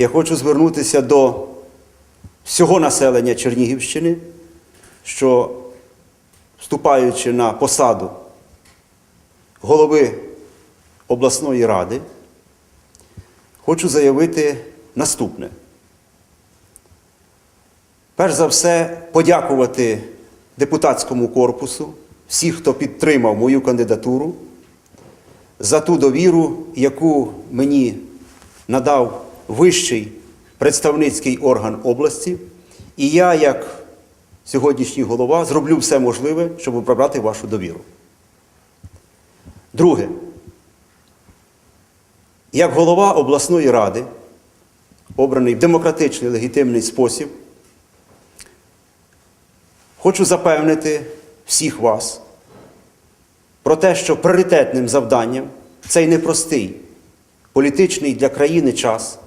я хочу звернутися до всього населення Чернігівщини, що вступаючи на посаду голови обласної ради, хочу заявити наступне. Перш за все, подякувати депутатському корпусу, всіх, хто підтримав мою кандидатуру, за ту довіру, яку мені надав вищий представницький орган області. І я, як сьогоднішній голова, зроблю все можливе, щоб оправдати вашу довіру. Друге, як голова обласної ради, обраний в демократичний легітимний спосіб, хочу запевнити всіх вас про те, що пріоритетним завданням цей непростий політичний для країни час,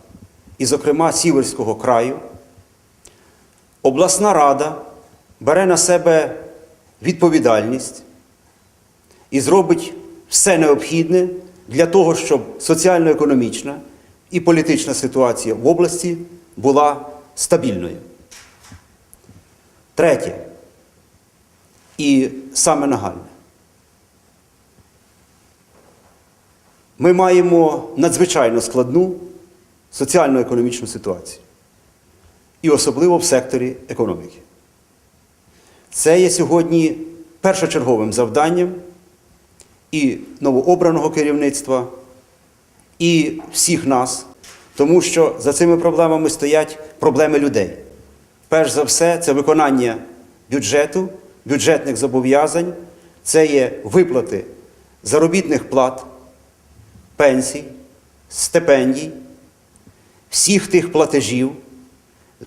і, зокрема, Сіверського краю, обласна рада бере на себе відповідальність і зробить все необхідне для того, щоб соціально-економічна і політична ситуація в області була стабільною. Третє, і саме нагальне. Ми маємо надзвичайно складну соціально-економічну ситуацію. І особливо в секторі економіки. Це є сьогодні першочерговим завданням і новообраного керівництва, і всіх нас, тому що за цими проблемами стоять проблеми людей. Перш за все, це виконання бюджету, бюджетних зобов'язань, це є виплати заробітних плат, пенсій, стипендій, всіх тих платежів,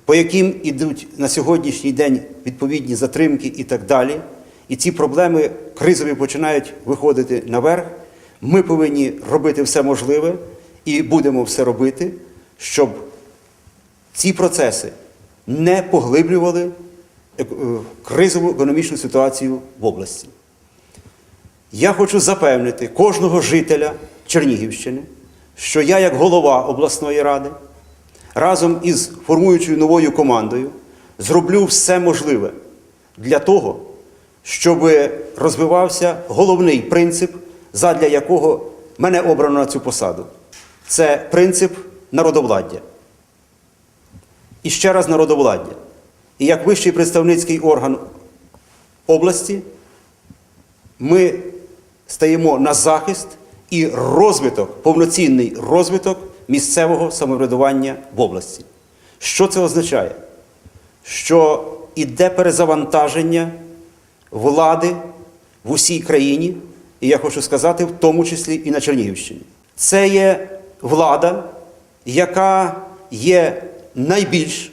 по яким ідуть на сьогоднішній день відповідні затримки і так далі. І ці проблеми кризові починають виходити наверх. Ми повинні робити все можливе і будемо все робити, щоб ці процеси не поглиблювали е, кризову економічну ситуацію в області. Я хочу запевнити кожного жителя Чернігівщини, що я, як голова обласної ради, разом із формуючою новою командою зроблю все можливе для того, щоб розвивався головний принцип, задля якого мене обрано на цю посаду. Це принцип народовладдя. І ще раз народовладдя. І як вищий представницький орган області, ми стаємо на захист і розвиток, повноцінний розвиток місцевого самоврядування в області. Що це означає? Що іде перезавантаження влади в усій країні, і я хочу сказати, в тому числі і на Чернігівщині. Це є влада, яка є найбільш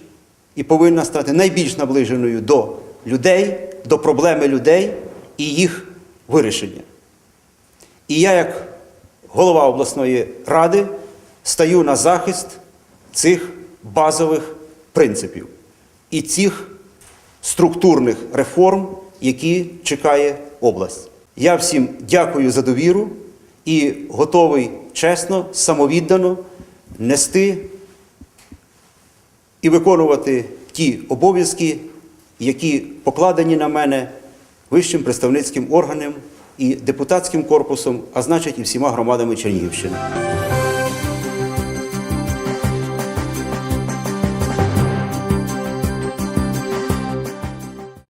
і повинна стати найбільш наближеною до людей, до проблеми людей і їх вирішення. І я, як голова обласної ради, стаю на захист цих базових принципів і цих структурних реформ, які чекає область. Я всім дякую за довіру і готовий чесно, самовіддано нести і виконувати ті обов'язки, які покладені на мене вищим представницьким органом і депутатським корпусом, а значить і всіма громадами Чернігівщини.